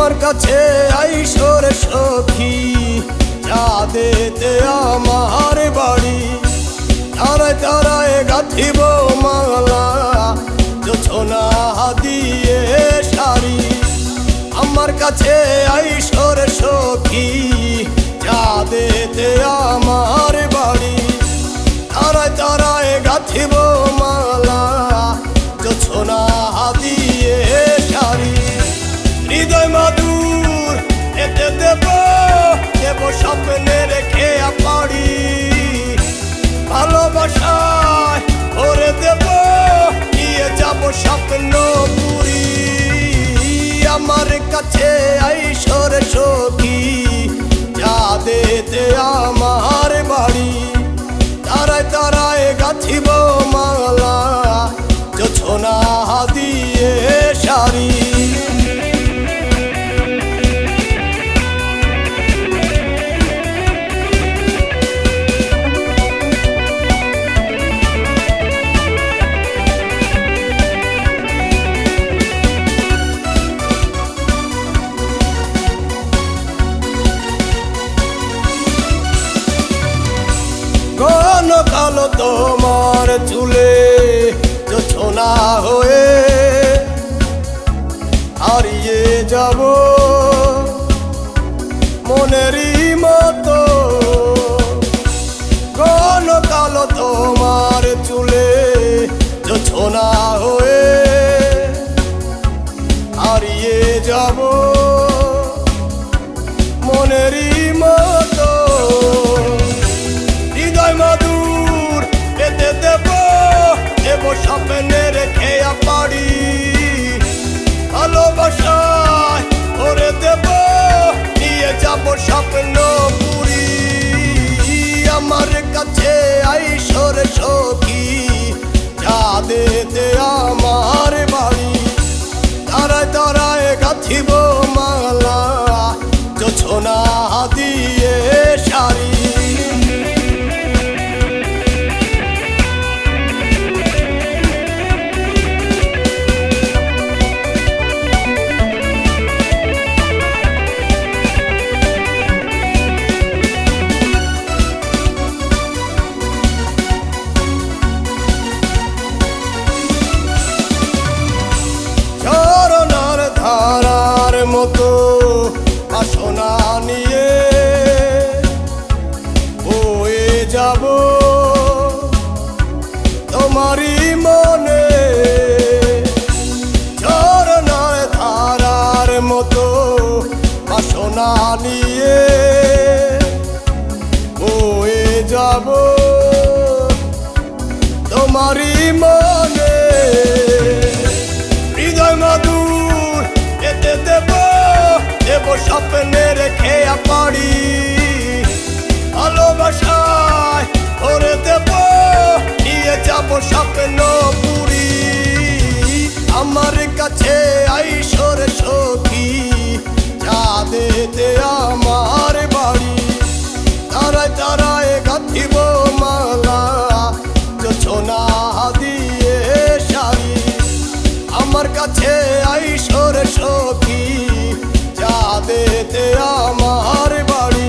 আমার কাছে আইসর সখী। চাঁদেতে আমার বাড়ি। তারায় তারায় গাঁথিব মালা। যোছনা দিয়ে শাড়ি। আমার কাছে আইসর সখী। মনেরই মতো আসনা নিয়ে হয়ে যাব। স্বপ্ন পুরি। আমার কাছে আইসর সখী যা দেতে আমার বাড়ি। তারায় তারায় গাঁথিব মালা যোছনা দিয়ে শাড়ি। আমার কাছে আইসর সখী যা দেতে আমার বাড়ি।